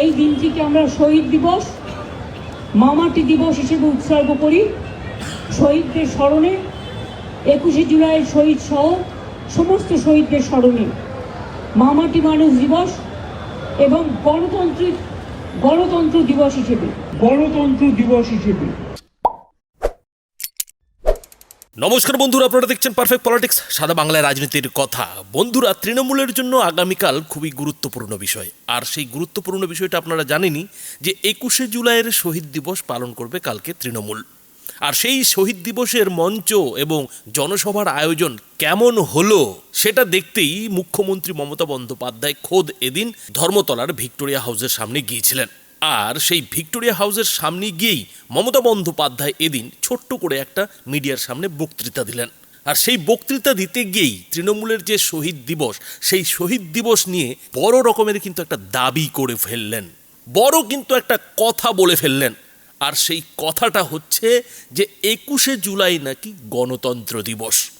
এই দিনটিকে আমরা শহীদ দিবস, মামাটি দিবস হিসেবে উৎসর্গ করি। শহীদদের স্মরণে একুশে জুলাই শহীদ সহ সমস্ত শহীদদের স্মরণে মামাটি মানুষ দিবস এবং গণতন্ত্রের গণতন্ত্র দিবস হিসেবে। গণতন্ত্র দিবস হিসেবে। নমস্কার বন্ধুরা, আপনারা দেখছেন পারফেক্ট পলিটিক্স সাদা বাংলায় রাজনীতির কথা। বন্ধুরা, তৃণমূলের জন্য আগামীকাল খুবই গুরুত্বপূর্ণ বিষয়। আর সেই গুরুত্বপূর্ণ বিষয়টা আপনারা জানেনই যে একুশে জুলাইয়ের শহীদ দিবস পালন করবে কালকে তৃণমূল। আর সেই শহীদ দিবসের মঞ্চ এবং জনসভার আয়োজন কেমন হলো, সেটা দেখতেই মুখ্যমন্ত্রী মমতা বন্দ্যোপাধ্যায় খোদ এদিন ধর্মতলার ভিক্টোরিয়া হাউসের সামনে গিয়েছিলেন। আর সেই ভিক্টোরিয়া হাউসের সামনে গিয়েই মমতা বন্দ্যোপাধ্যায় এদিন ছোট্ট করে একটা মিডিয়ার সামনে বক্তৃতা দিলেন। আর সেই বক্তৃতা দিতে গিয়েই তৃণমূলের যে শহীদ দিবস, সেই শহীদ দিবস নিয়ে বড় রকমের কিন্তু একটা দাবি করে ফেললেন। বড় কিন্তু একটা কথা বলে ফেললেন। আর সেই কথাটা হচ্ছে যে একুশে জুলাই নাকি গণতন্ত্র দিবস।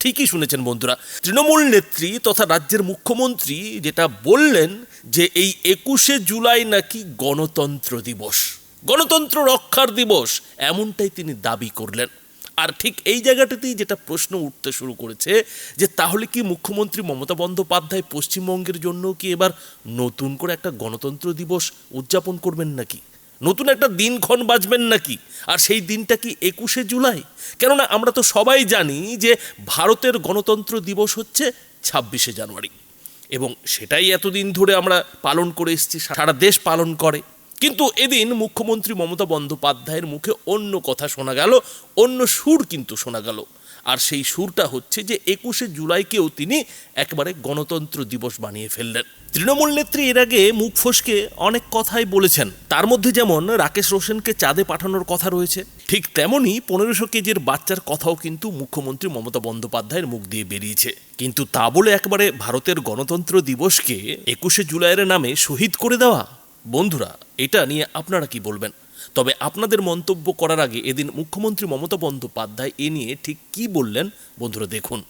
ঠিকই শুনেছেন বন্ধুরা। তৃণমূল নেত্রী তথা রাজ্যের মুখ্যমন্ত্রী যেটা বললেন যে এই একুশে জুলাই নাকি গণতন্ত্র দিবস। গণতন্ত্র রক্ষার দিবস, এমনটাই তিনি দাবি করলেন। আর ঠিক এই জায়গাটাতেই যেটা প্রশ্ন উঠতে শুরু করেছে যে তাহলে কি মুখ্যমন্ত্রী মমতা বন্দ্যোপাধ্যায় পশ্চিমবঙ্গের জন্য কি এবার নতুন করে একটা গণতন্ত্র দিবস উদযাপন করবেন নাকি? নতুন একটা দিনক্ষণ বাজবেন নাকি? আর সেই দিনটা কি একুশে জুলাই? কেননা আমরা তো সবাই জানি যে ভারতের গণতন্ত্র দিবস হচ্ছে ছাব্বিশে জানুয়ারি। এবং সেটাই এতদিন ধরে আমরা পালন করে এসেছি, সারা দেশ পালন করে। কিন্তু এদিন মুখ্যমন্ত্রী মমতা বন্দ্যোপাধ্যায়ের মুখে অন্য কথা শোনা গেল, অন্য সুর কিন্তু শোনা গেল। আর সেই সুরটা হচ্ছে যে একুশে জুলাইকেও তিনি একবারে গণতন্ত্র দিবস বানিয়ে ফেললেন। তৃণমূল নেত্রী এর আগে মুখ ফসকে অনেক কথাই বলেছেন। তার মধ্যে যেমন রাকেশ রোশনকে চাঁদে পাঠানোর কথা রয়েছে, ঠিক তেমনই পনেরোশো কেজির বাচ্চার কথাও কিন্তু মুখ্যমন্ত্রী মমতা বন্দ্যোপাধ্যায়ের মুখ দিয়ে বেরিয়েছে। কিন্তু তা বলে একবারে ভারতের গণতন্ত্র দিবসকে একুশে জুলাইয়ের নামে শহীদ করে দেওয়া? বন্ধুরা, এটা নিয়ে আপনারা কি বলবেন? তবে আপনাদের মন্তব্য করার আগে এদিন মুখ্যমন্ত্রী মমতা বন্দ্যোপাধ্যায় এ নিয়ে ঠিক কি বললেন? বন্ধুরা দেখুন।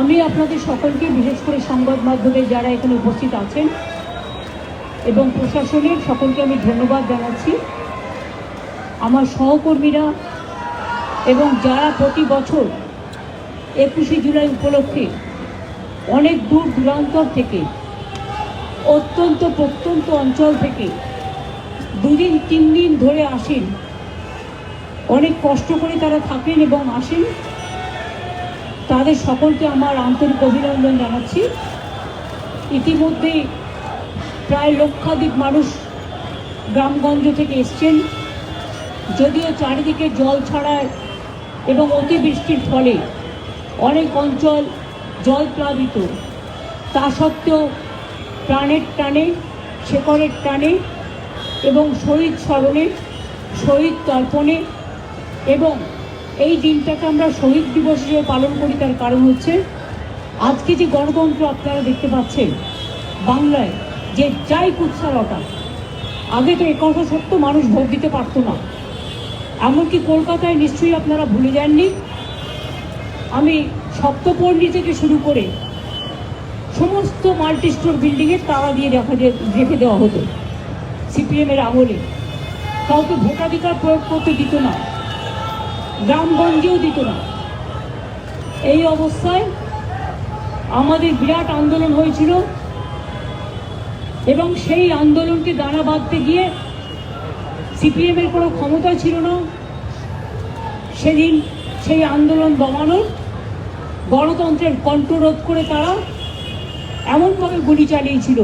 আমি আপনাদের সকলকে, বিশেষ করে সংবাদ মাধ্যমে যারা এখানে উপস্থিত আছেন এবং প্রশাসনের সকলকে আমি ধন্যবাদ জানাচ্ছি। আমার সহকর্মীরা এবং যারা প্রতি বছর একুশে জুলাই উপলক্ষে অনেক দূর দূরান্তর থেকে, অত্যন্ত প্রত্যন্ত অঞ্চল থেকে দুদিন তিন দিন ধরে আসেন। অনেক কষ্ট করে তারা থাকেন এবং আসেন। তাদের সকলকে আমার আন্তরিক অভিনন্দন জানাচ্ছি। ইতিমধ্যে প্রায় লক্ষাধিক মানুষ গ্রামগঞ্জ থেকে এসছেন। যদিও চারিদিকে জল ছাড়ায় এবং অতিবৃষ্টির ফলে অনেক অঞ্চল জল প্লাবিত। তা সত্ত্বেও প্রাণের টানে, শেকড়ের টানে এবং শহীদ স্মরণে, শহীদ তর্পণে এবং এই দিনটাকে আমরা শহীদ দিবস হিসেবে পালন করি, তার কারণ হচ্ছে আজকে যে গণতন্ত্র আপনারা দেখতে পাচ্ছেন, বাংলায় যে যাই কুৎসারটা আগে তো একথা সত্য মানুষ ভোট দিতে পারতো না। এমনকি কলকাতায় নিশ্চয়ই আপনারা ভুলে যাননি, আমি সপ্তপল্লী থেকে শুরু করে সমস্ত মাল্টি স্টোর বিল্ডিংয়ের তালা দিয়ে দেখা দিয়ে রেখে দেওয়া হতো, সিপিএমের আমলে। কাউকে ভোটাধিকার প্রয়োগ করতে দিত না। গ্রামগঞ্জেও দিত না। এই অবস্থায় আমাদের বিরাট আন্দোলন হয়েছিল এবং সেই আন্দোলনকে দানা বাঁধতে গিয়ে সিপিএমের কোনো ক্ষমতা ছিল না। সেদিন সেই আন্দোলন দমানোর গণতন্ত্রের কণ্ঠরোধ করে তারা এমনভাবে গুলি চালিয়েছিল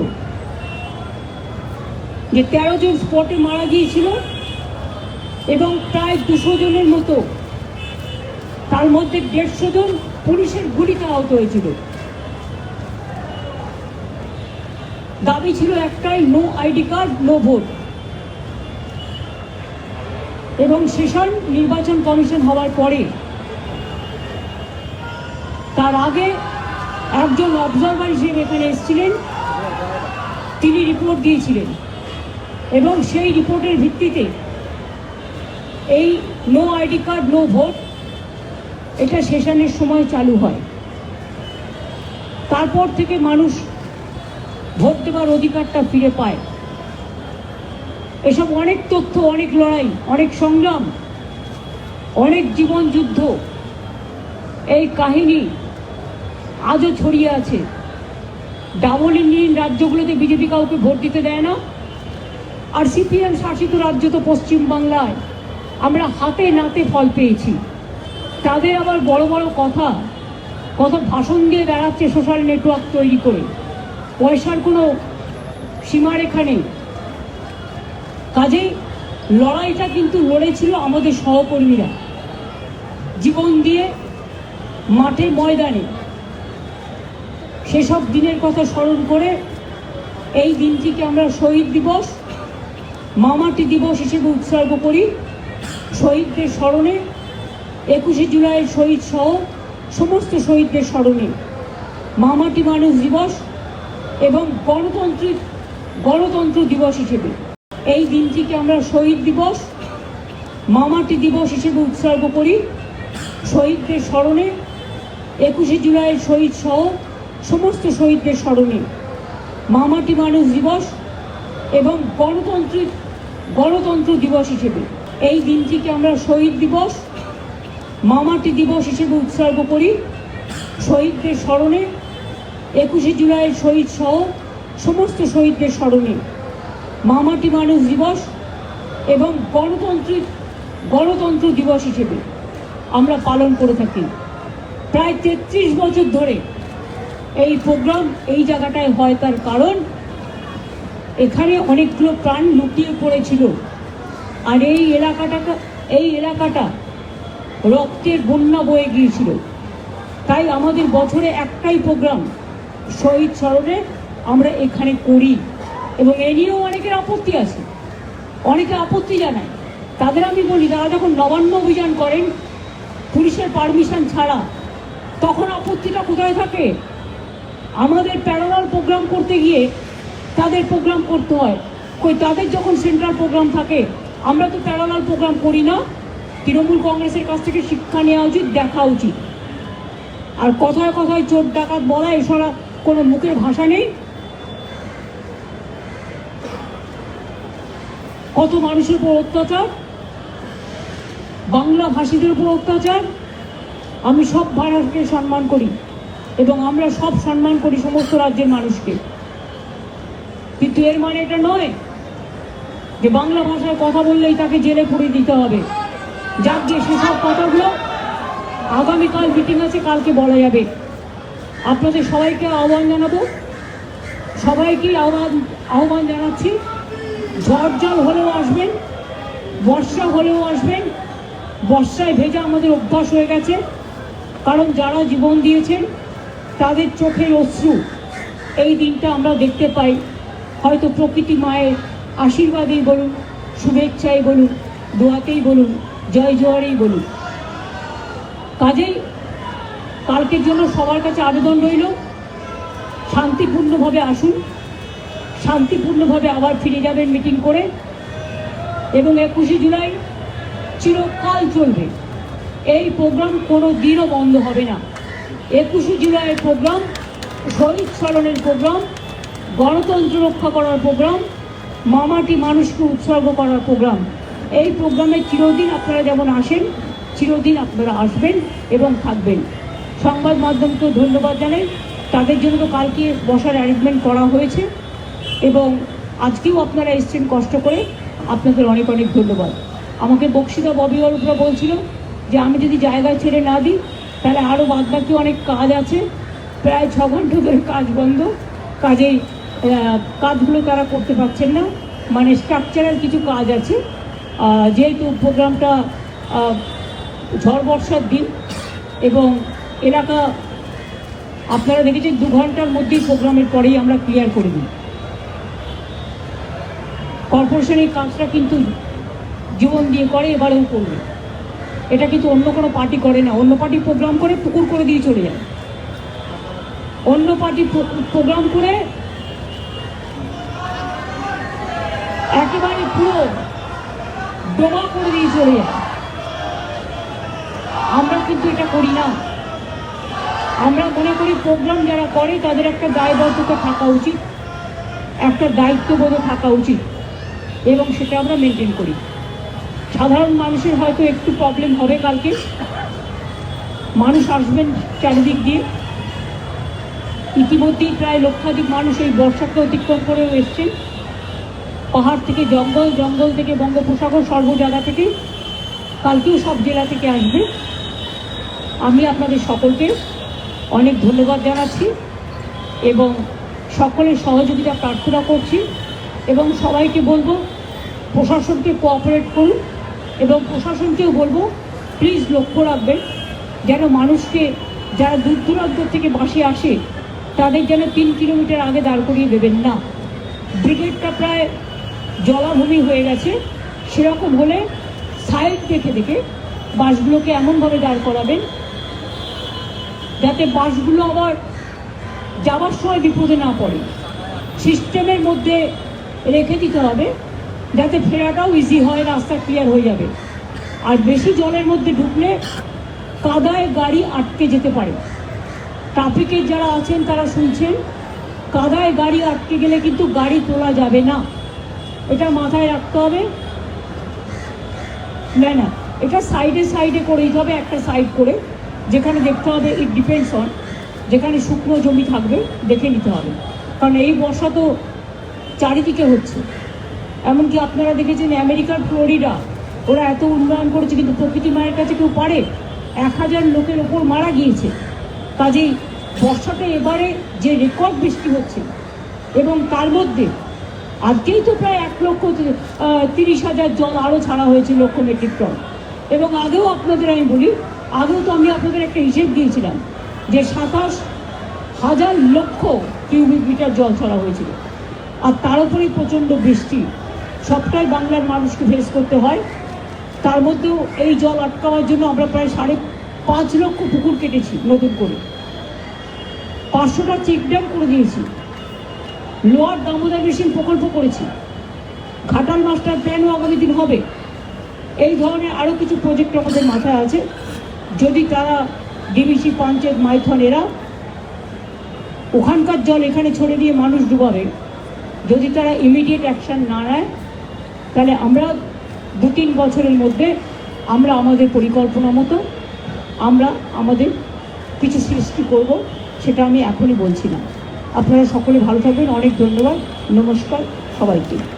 যে তেরো জন স্পটে মারা গিয়েছিল এবং প্রায় দুশো জনের মতো তার মধ্যে দেড়শো জন পুলিশের গুলিতে আহত হয়েছিল। দাবি ছিল একটাই no ID card no vote এবং সেশন নির্বাচন কমিশন হওয়ার পরে তার আগে একজন অবজারভার হিসেবে এখানে এসেছিলেন। তিনি রিপোর্ট দিয়েছিলেন। এবং সেই রিপোর্টের ভিত্তিতে এই no ID card no vote এটা সেশনের সময় চালু হয়। তারপর থেকে মানুষ ভোট দেওয়ার অধিকারটা ফিরে পায়। এসব অনেক তথ্য, অনেক লড়াই, অনেক সংগ্রাম, অনেক জীবন যুদ্ধ, এই কাহিনী আজও ছড়িয়ে আছে। ডাবল ইঞ্জিন রাজ্যগুলোতে বিজেপি কাউকে ভোট দিতে দেয় না। আর সিপিএম শাসিত রাজ্য তো পশ্চিমবাংলায়। আমরা হাতে নাতে ফল পেয়েছি। তাদের আবার বড় বড় কথা কত ভাষণ দিয়ে বেড়াচ্ছে সোশ্যাল নেটওয়ার্ক তৈরি করে। পয়সার কোনো সীমারেখা নেই। কাজেই লড়াইটা কিন্তু লড়েছিল আমাদের সহকর্মীরা। জীবন দিয়ে মাঠে ময়দানে। সেসব দিনের কথা স্মরণ করে এই দিনটিকে আমরা শহীদ দিবস, মামাটি দিবস হিসেবে উৎসর্গ করি। শহীদদের স্মরণে একুশে জুলাই শহীদ সহ সমস্ত শহীদদের স্মরণে মামাটি মানুষ দিবস এবং গণতন্ত্রের গণতন্ত্র দিবস হিসেবে। এই দিনটিকে আমরা শহীদ দিবস, মামাটি দিবস হিসেবে উৎসর্গ করি। শহীদদের স্মরণে একুশে জুলাই শহীদ সহ সমস্ত শহীদদের স্মরণে মামাটি মানুষ দিবস এবং গণতন্ত্রের গণতন্ত্র দিবস হিসেবে। এই দিনটিকে আমরা শহীদ দিবস মামাটি দিবস হিসেবে উৎসর্গ করি। শহীদদের স্মরণে, একুশে জুলাই শহীদ সহ সমস্ত শহীদদের স্মরণে মামাটি মানুষ দিবস এবং গণতন্ত্রের গণতন্ত্র দিবস হিসেবে আমরা পালন করে থাকি। প্রায় তেত্রিশ বছর ধরে এই প্রোগ্রাম এই জায়গাটায় হয় তার কারণ, এখানে অনেকগুলো প্রাণ লুকিয়ে পড়েছিল। আর এই এলাকাটা এই এলাকাটা রক্তের বন্যা বয়ে গিয়েছিল। তাই আমাদের বছরে একটাই প্রোগ্রাম, শহীদ স্মরণে আমরা এখানে করি এবং এ নিয়েও অনেকের আপত্তি আছে। অনেকে আপত্তি জানায়। তাদের আমি বলি তারা যখন নবান্ন অভিযান করেন, পুলিশের পারমিশন ছাড়া, তখন আপত্তিটা কোথায় থাকে? আমাদের প্যারালাল প্রোগ্রাম করতে গিয়ে তাদের প্রোগ্রাম করতে হয়। কই, তাদের যখন সেন্ট্রাল প্রোগ্রাম থাকে, আমরা তো প্যারালাল প্রোগ্রাম করি না। তৃণমূল কংগ্রেসের কাছ থেকে শিক্ষা নেওয়া উচিত, দেখা উচিত। আর কথায় কথায় চোর ডাকাত বলা, এছাড়া কোনো মুখের ভাষা নেই। কত মানুষের উপর অত্যাচার, বাংলা ভাষীদের উপর অত্যাচার। আমি সব ভাষাকে সম্মান করি এবং আমরা সব সম্মান করি সমস্ত রাজ্যের মানুষকে। কিন্তু এর মানে এটা নয় যে বাংলা ভাষায় কথা বললেই তাকে জেলে পুড়ে দিতে হবে। যাক যে সেসব কথাগুলো আগামীকাল মিটিং আছে, কালকে বলা যাবে। আপনাদের সবাইকে আহ্বান জানাব। সবাইকে আহ্বান আহ্বান জানাচ্ছি। ঝড় জল হলেও আসবেন, বর্ষা হলেও আসবেন। বর্ষায় ভেজা আমাদের অভ্যাস হয়ে গেছে। কারণ যারা জীবন দিয়েছেন, তাদের চোখের অশ্রু এই দিনটা আমরা দেখতে পাই। হয়তো প্রকৃতি মায়ের আশীর্বাদেই বলুন, শুভেচ্ছাই বলুন, দোয়াতেই বলুন। জয় জোয়ারেই বলুন। কাজেই কালকের জন্য সবার কাছে আবেদন রইল। শান্তিপূর্ণভাবে আসুন। শান্তিপূর্ণভাবে আবার ফিরে যাবেন মিটিং করে। এবং একুশে জুলাই চিরকাল চলবে। এই প্রোগ্রাম কোনো দিনও বন্ধ হবে না। একুশে জুলাইয়ের প্রোগ্রাম, শহীদ স্মরণের প্রোগ্রাম, গণতন্ত্র রক্ষা করার প্রোগ্রাম, মামাটি মানুষকে উৎসর্গ করার প্রোগ্রাম। এই প্রোগ্রামে চিরদিন আপনারা যেমন আসেন, চিরদিন আপনারা আসবেন এবং থাকবেন। সংবাদ মাধ্যমকেও ধন্যবাদ জানাই। তাদের জন্য তো কালকে বসার অ্যারেঞ্জমেন্ট করা হয়েছে এবং আজকেও আপনারা এসছেন কষ্ট করে। আপনাদের অনেক অনেক ধন্যবাদ। আমাকে বক্সিদা ববি বলছিল যে, আমি যদি জায়গা ছেড়ে না দিই, তাহলে আরও বাদবাকি অনেক কাজ আছে। প্রায় ছ ঘণ্টা ধরে কাজ বন্ধ। কাজেই কাজগুলো তারা করতে পারছেন না। মানে স্ট্রাকচারাল কিছু কাজ আছে। যেহেতু প্রোগ্রামটা ঝড় বর্ষার দিন এবং এলাকা, আপনারা দেখেছেন দু ঘণ্টার মধ্যেই প্রোগ্রামের পরেই আমরা ক্লিয়ার করে দিই। কর্পোরেশনের কাজটা কিন্তু জীবন দিয়ে করে, এবারেও করবে। এটা কিন্তু অন্য কোনো পার্টি করে না। অন্য পার্টি প্রোগ্রাম করে, পুকুর করে দিয়ে চলে যায়। অন্য পার্টি প্রোগ্রাম করে, একেবারে পুরো ডোবা করে দিয়ে চলে আমরা কিন্তু এটা করি না। আমরা মনে করি প্রোগ্রাম যারা করে, তাদের একটা দায়বদ্ধতা থাকা উচিত, একটা দায়িত্ববোধ থাকা উচিত, এবং সেটা আমরা মেনটেন করি। সাধারণ মানুষের হয়তো একটু প্রবলেম হবে কালকে। মানুষ আসবেন চারিদিক দিয়ে। ইতিমধ্যেই প্রায় লক্ষাধিক মানুষ এই বর্ষাকে অতিক্রম করেও এসছেন। পাহাড় থেকে জঙ্গল জঙ্গল থেকে বঙ্গোপসাগর সর্ব জায়গা থেকে কালকেও সব জেলা থেকে আসবে। আমি আপনাদের সকলকে অনেক ধন্যবাদ জানাচ্ছি এবং সকলের সহযোগিতা প্রার্থনা করছি এবং সবাইকে বলব, প্রশাসনকে কোঅপারেট করুন এবং প্রশাসনকেও বলব প্লিজ লক্ষ্য রাখবেন যেন মানুষকে যারা দূর দূরান্ত থেকে বাসে আসে, তাদের যেন তিন কিলোমিটার আগে দাঁড় করিয়ে দেবেন না। ব্রিগেডটা প্রায় জলাভূমি হয়ে গেছে, সেরকম হলে সাইড দেখে দেখে বাসগুলোকে এমনভাবে দাঁড় করাবেন যাতে বাসগুলো আবার যাওয়ার সময় বিপদে না পড়ে। সিস্টেমের মধ্যে রেখে দিতে হবে যাতে ফেরাটাও ইজি হয়, রাস্তা ক্লিয়ার হয়ে যাবে। আর বেশি জলের মধ্যে ঢুকলে কাদায় গাড়ি আটকে যেতে পারে। ট্রাফিকের যারা আছেন তারা শুনছেন, কাদায় গাড়ি আটকে গেলে কিন্তু গাড়ি তোলা যাবে না। এটা মাথায় রাখতে হবে। না না, এটা সাইডে সাইডে করে দিতে হবে, একটা সাইড করে। যেখানে দেখতে হবে ইট ডিপেন্ডস অন যেখানে শুকনো জমি থাকবে, দেখে নিতে হবে। কারণ এই বর্ষা তো চারিদিকে হচ্ছে। এমনকি আপনারা দেখেছেন আমেরিকার ফ্লোরিডা, ওরা এত উন্নয়ন করেছে, কিন্তু প্রকৃতি মায়ের কাছে কেউ পারে? এক হাজার লোকের ওপর মারা গিয়েছে। কাজেই বর্ষাটা এবারে যে রেকর্ড বৃষ্টি হচ্ছে, এবং তার মধ্যে আজকেই তো প্রায় এক লক্ষ তিরিশ হাজার জল আরও ছাড়া হয়েছে লক্ষ মেট্রিক টন এবং আগেও আপনাদের আমি বলি, আগেও তো আমি আপনাদের একটা হিসেব দিয়েছিলাম যে সাতাশ হাজার লক্ষ কিউবিক মিটার জল ছাড়া হয়েছিল। আর তার উপরেই প্রচণ্ড বৃষ্টি। সবটাই বাংলার মানুষকে ফেস করতে হয়। তার মধ্যেও এই জল আটকাওয়ার জন্য আমরা প্রায় সাড়ে পাঁচ লক্ষ পুকুর কেটেছি, নতুন করে। পাঁচশোটা চেক ড্যাম করে দিয়েছি। লোয়ার দামোদর মেশিন প্রকল্প করেছি। ঘাটাল মাস্টার প্ল্যানও আগামী দিন হবে। এই ধরনের আরও কিছু প্রজেক্ট আমাদের মাথায় আছে। যদি তারা ডিবিসি পঞ্চায়েত মাইথন এরা, ওখানকার জল এখানে ছড়ে দিয়ে মানুষ ডুবাবে। যদি তারা ইমিডিয়েট অ্যাকশন না নেয়, তাহলে আমরা দু তিন বছরের মধ্যে আমরা আমাদের পরিকল্পনা মতো আমরা আমাদের কিছু সৃষ্টি করব, সেটা আমি এখনই বলছি না। আপনারা সকলে ভালো থাকবেন। অনেক ধন্যবাদ। নমস্কার সবাইকে।